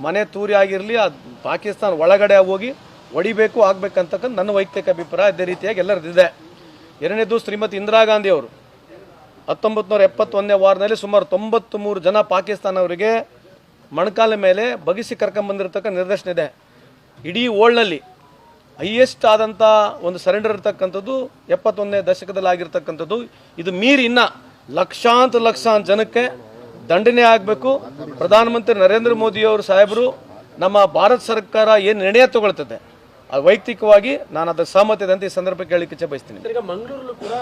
ಮನೆ ತೂರಿ ಆಗಿರಲಿ ಅದು ಪಾಕಿಸ್ತಾನ ಒಳಗಡೆ ಹೋಗಿ ಹೊಡಿಬೇಕು ಆಗ್ಬೇಕಂತಕ್ಕಂಥ ನನ್ನ ವೈಯಕ್ತಿಕ ಅಭಿಪ್ರಾಯ ಅದೇ ರೀತಿಯಾಗಿ ಎಲ್ಲರದ್ದಿದೆ ಎರಡನೇದು ಶ್ರೀಮತಿ ಇಂದಿರಾ ಗಾಂಧಿ ಅವರು. ಹತ್ತೊಂಬತ್ತು ನೂರ ಎಪ್ಪತ್ತೊಂದನೇ ವಾರದಲ್ಲಿ ಸುಮಾರು ತೊಂಬತ್ತು ಮೂರು ಜನ ಪಾಕಿಸ್ತಾನವರಿಗೆ ಮಣಕಾಲ ಮೇಲೆ ಬಗಿಸಿ ಕರ್ಕೊಂಬಂದಿರತಕ್ಕ ನಿರ್ದೇಶನ ಇದೆ. ಇಡೀ ವರ್ಲ್ಡ್ನಲ್ಲಿ ಹೈಯೆಸ್ಟ್ ಆದಂಥ ಒಂದು ಸರೆಂಡರ್ ಇರ್ತಕ್ಕಂಥದ್ದು ಎಪ್ಪತ್ತೊಂದನೇ ದಶಕದಲ್ಲಿ ಆಗಿರ್ತಕ್ಕಂಥದ್ದು ಇದು ಮೀರಿ ಇನ್ನ ಲಕ್ಷಾಂತರ ಲಕ್ಷಾಂತರ ಜನಕ್ಕೆ ದಂಡನೆ ಆಗಬೇಕು. ಪ್ರಧಾನಮಂತ್ರಿ ನರೇಂದ್ರ ಮೋದಿಯವರು ಸಾಹೇಬರು ನಮ್ಮ ಭಾರತ ಸರ್ಕಾರ ಏನು ನಿರ್ಣಯ ತಗೊಳ್ತದೆ? ಅದು ವೈಯಕ್ತಿಕವಾಗಿ ನಾನು ಅದಕ್ಕೆ ಸಹಮತ ಇದೆ ಅಂತ ಈ ಸಂದರ್ಭಕ್ಕೆ ಹೇಳಲಿಕ್ಕೆ ಬಯಸ್ತೀನಿ. ಈಗ ಮಂಗಳೂರಲ್ಲೂ ಕೂಡ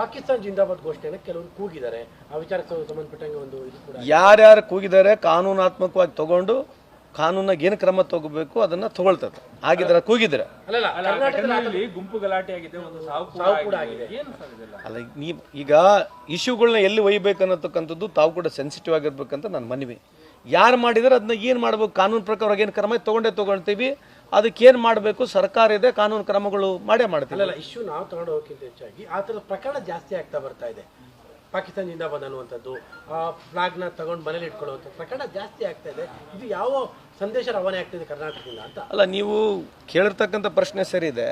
ಪಾಕಿಸ್ತಾನ ಜಿಂದಾಬಾದ್ ಘೋಷಣೆಯನ್ನು ಕೆಲವರು ಕೂಗಿದ್ದಾರೆ. ಆ ವಿಚಾರಕ್ಕೆ ಸಂಬಂಧಪಟ್ಟಂಗೆ ಒಂದು ಇದು ಕೂಡ ಯಾರ್ಯಾರು ಕೂಗಿದ್ದಾರೆ ಕಾನೂನಾತ್ಮಕವಾಗಿ ತಗೊಂಡು ಕಾನೂನಾಗ ಏನು ಕ್ರಮ ತಗೋಬೇಕು ಅದನ್ನ ತಗೊಳ್ತದೆ. ಆಗಿದ್ರೆ ಕೂಗಿದ್ರೆ. ಗುಂಪು ಗಲಾಟೆ ಆಗಿದೆ ಒಂದು ಸಾವು ಕೂಡ ಆಗಿದೆ. ಏನು ಸರ್ ಇದೆಲ್ಲ? ಅಲ್ಲ ನೀವು ಈಗ ಇಶ್ಯೂಗಳನ್ನ ಎಲ್ಲಿ ಒಯ್ಬೇಕು ಅನ್ನತಕ್ಕಂಥದ್ದು ತಾವು ಕೂಡ ಸೆನ್ಸಿಟಿವ್ ಆಗಿರ್ಬೇಕಂತ ನನ್ನ ಮನವಿ. ಯಾರು ಮಾಡಿದ್ರೆ ಅದನ್ನ ಏನು ಮಾಡಬೇಕು? ಕಾನೂನು ಪ್ರಕಾರ ಏನು ಕ್ರಮ ತಗೊಂಡೇ ತೊಗೊಳ್ತೀವಿ. ಅದಕ್ಕೆ ಏನು ಮಾಡಬೇಕು? ಸರ್ಕಾರ ಇದೆ ಕಾನೂನು ಕ್ರಮಗಳು ಮಾಡೇ ಮಾಡ್ತೀವಿ. ಇಶ್ಯೂ ನಾವು ತಗೊಂಡು ಹೋಗೋಕ್ಕಿಂತ ಹೆಚ್ಚಾಗಿ ಆ ಥರದ ಪ್ರಕರಣ ಜಾಸ್ತಿ ಆಗ್ತಾ ಬರ್ತಾ ಇದೆ. ಪಾಕಿಸ್ತಾನ ಜಿಂದಾಬಾದ್ ಅನ್ನುವಂಥದ್ದು ಆ ಫ್ಲಾಗ್ನ ತಗೊಂಡು ಮನೇಲಿ ಇಟ್ಕೊಳ್ಳುವಂಥ ಪ್ರಕರಣ ಜಾಸ್ತಿ ಆಗ್ತಾ ಇದೆ. ಇದು ಯಾವ ಸಂದೇಶ ರವಾನೆ ಆಗ್ತಿದೆ ಕರ್ನಾಟಕದಿಂದ ಅಂತ? ಅಲ್ಲ ನೀವು ಕೇಳಿರ್ತಕ್ಕಂಥ ಪ್ರಶ್ನೆ ಸರಿ ಇದೆ.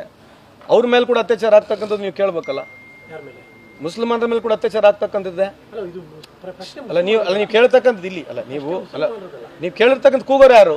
ಅವ್ರ ಮೇಲೆ ಕೂಡ ಅತ್ಯಾಚಾರ ಆಗ್ತಕ್ಕಂಥದ್ದು ನೀವು ಕೇಳಬೇಕಲ್ಲ. ಯಾರ ಮೇಲೆ? ಮುಸ್ಲಿಮರ ಮೇಲೆ ಕೂಡ ಅತ್ಯಾಚಾರ ಆಗ್ತಕ್ಕಂಥದ್ದೇ? ಅಲ್ಲ ನೀವು ಅಲ್ಲ ನೀವು ಕೇಳ್ತಕ್ಕಂಥದ್ದು ಇಲ್ಲಿ ಅಲ್ಲ ನೀವು ಅಲ್ಲ ನೀವು ಕೇಳಿರ್ತಕ್ಕಂಥ ಕೂಗೋರು ಯಾರು?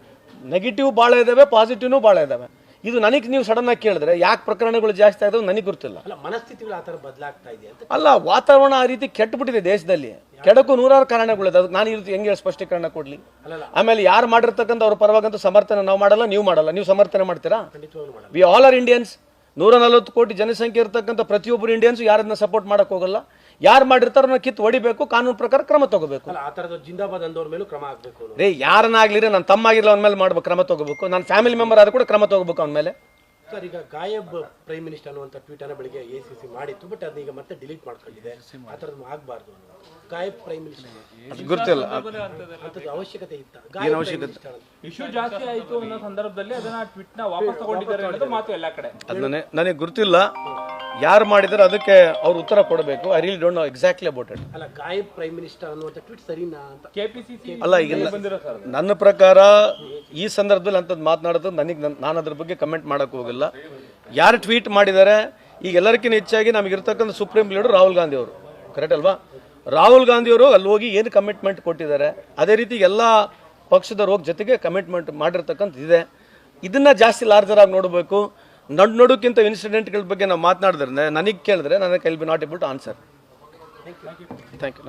ನೆಗೆಟಿವ್ ಭಾಳ ಇದಾವೆ ಪಾಸಿಟಿವ್ನು ಭಾಳ ಇದಾವೆ. ಇದು ನನಗೆ ನೀವು ಸಡನ್ ಆಗಿ ಕೇಳಿದ್ರೆ ಯಾಕೆ ಪ್ರಕರಣಗಳು ಜಾಸ್ತಿ ಆದವು ನನಗೆ ಗೊತ್ತಿಲ್ಲ. ಅಲ್ಲ ಮನಸ್ಥಿತಿಗಳು ಆ ಥರ ಬದಲಾಗ್ತಾ ಇದೆ ಅಂತ ಅಲ್ಲ ವಾತಾವರಣ ಆ ರೀತಿ ಕೆಟ್ಟಬಿಟ್ಟಿದೆ ದೇಶದಲ್ಲಿ. ಕೆಡಕು ನೂರಾರು ಕಾರಣಗಳಿದೆ. ಅದಕ್ಕೆ ನಾನು ಈ ರೀತಿ ಹೆಂಗೆ ಸ್ಪಷ್ಟೀಕರಣ ಕೊಡಲಿ. ಆಮೇಲೆ ಯಾರು ಮಾಡಿರ್ತಕ್ಕಂಥ ಅವ್ರ ಪರವಾಗಂತೂ ಸಮರ್ಥನೆ ನಾವು ಮಾಡಲ್ಲ ನೀವು ಮಾಡಲ್ಲ. ನೀವು ಸಮರ್ಥನೆ ಮಾಡ್ತೀರಾ? ಖಂಡಿತವಾಗ್ಲೂ ಮಾಡಲ್ಲ. ವಿ ಆಲ್ ಆರ್ ಇಂಡಿಯನ್ಸ್ ನೂರ ನಲವತ್ತು ಕೋಟಿ ಜನಸಂಖ್ಯೆ ಇರತಕ್ಕಂಥ ಪ್ರತಿಯೊಬ್ಬರು ಇಂಡಿಯನ್ಸ್ ಯಾರನ್ನ ಸಪೋರ್ಟ್ ಮಾಡಕ್ ಹೋಗಲ್ಲ. ಯಾರು ಮಾಡಿರ್ತಾರೋ ಕಿತ್ತು ಹೊಡಿಬೇಕು ಕಾನೂನು ಪ್ರಕಾರ ಕ್ರಮ ತಗೋಬೇಕು. ಅಲ್ಲ ಆ ಥರದ ಜಿಂದಾಬಾದ್ ಅಂದವ್ರ ಮೇಲೂ ಕ್ರಮ ಆಗಬೇಕು. ರೀ ಯಾರನ್ನಾಗ್ಲಿ ರೀ ನನ್ನ ತಮ್ಮ ಆಗಿರ್ಲಿ ಅವ್ನ ಮೇಲೆ ಮಾಡ್ಬೇಕು ಕ್ರಮ ತಗೋಬೇಕು. ನನ್ನ ಫ್ಯಾಮಿಲಿ ಮೆಂಬರ್ ಆದ್ರೂ ಕೂಡ ಕ್ರಮ ತಗೋಬೇಕು ಅವನ ಮೇಲೆ. ಸರ್ ಈಗ ಗಾಯಬ್ ಪ್ರೈಮ್ ಮಿನಿಸ್ಟರ್ ಅನ್ನುವಂಥ ಟ್ವೀಟ್ ಅನ್ನ ಬೆಳಿಗ್ಗೆ ಎ ಸಿ ಸಿ ಮಾಡಿತ್ತು ಬಟ್ ಅದನ್ನ ಈಗ ಮತ್ತೆ ಡಿಲೀಟ್ ಮಾಡ್ಕೊಂಡಿದೆ. ಆ ಥರದ್ದು ಆಗಬಾರ್ದು ಗಾಯಬ್ ಪ್ರೈಮ್ ಮಿನಿಸ್ಟರ್ ಅದು ಗೊತ್ತಿಲ್ಲ. ಅಂಥದ್ದು ಅವಶ್ಯಕತೆ ಇತ್ತ? ಗಾಯಬ್ ಅಂತ. ಇಶ್ಯೂ ಜಾಸ್ತಿ ಆಯ್ತು ಅನ್ನೋ ಸಂದರ್ಭದಲ್ಲಿ ಅದನ್ನ ಟ್ವಿಟ್ನ ವಾಪಸ್ ತಗೊಂಡಿದ್ದಾರೆ ಅನ್ನೋದು ಮಾತು ಎಲ್ಲಾ ಕಡೆ. ಅದು ನನಗೆ ನನಗೆ ಗೊತ್ತಿಲ್ಲ. ಯಾರು ಮಾಡಿದ್ರೆ ಅದಕ್ಕೆ ಅವ್ರು ಉತ್ತರ ಕೊಡಬೇಕು. I really don't know exactly about it ಅಲ್ಲ ಗಾಯಬ್ ಪ್ರೈಮ್ ಮಿನಿಸ್ಟರ್ ಅನ್ನುವಂಥ ಟ್ವೀಟ್ ಸರಿನಾ ಅಂತ? ಕೆಪಿಸಿಸಿ ಅಲ್ಲ ಈಗ ಬಂದಿರೋ ಸರ್ ನನ್ನ ಪ್ರಕಾರ ಈ ಸಂದರ್ಭದಲ್ಲಿ ಅಂಥದ್ದು ಮಾತನಾಡೋದು ನನಗೆ ನಾನು ಅದ್ರ ಬಗ್ಗೆ ಕಮೆಂಟ್ ಮಾಡಕ್ ಹೋಗಿಲ್ಲ. ಯಾರು ಟ್ವೀಟ್ ಮಾಡಿದ್ದಾರೆ ಈಗ ಎಲ್ಲರಿಗಿಂತ ಹೆಚ್ಚಾಗಿ ನಮಗೆ ಇರ್ತಕ್ಕಂಥ ಸುಪ್ರೀಂ ಲೀಡರ್ ರಾಹುಲ್ ಗಾಂಧಿ ಅವರು. ಕರೆಕ್ಟ್ ಅಲ್ವಾ? ರಾಹುಲ್ ಗಾಂಧಿ ಅವರು ಅಲ್ಲಿ ಹೋಗಿ ಏನು ಕಮಿಟ್ಮೆಂಟ್ ಕೊಟ್ಟಿದ್ದಾರೆ ಅದೇ ರೀತಿ ಎಲ್ಲ ಪಕ್ಷದ ರೋಗ ಜೊತೆಗೆ ಕಮಿಟ್ಮೆಂಟ್ ಮಾಡಿರ್ತಕ್ಕಂಥ ಇದೆ. ಇದನ್ನು ಜಾಸ್ತಿ ಲಾರ್ಜರ್ ಆಗಿ ನೋಡಬೇಕು. ನಡ್ ನಡುಕ್ಕಿಂತ ಇನ್ಸಿಡೆಂಟ್ಗಳ ಬಗ್ಗೆ ನಾವು ಮಾತನಾಡಿದ್ರೆ ನನಗೆ ಕೇಳಿದ್ರೆ ನನಗೆ ಕೈಲ್ be not able to answer thank you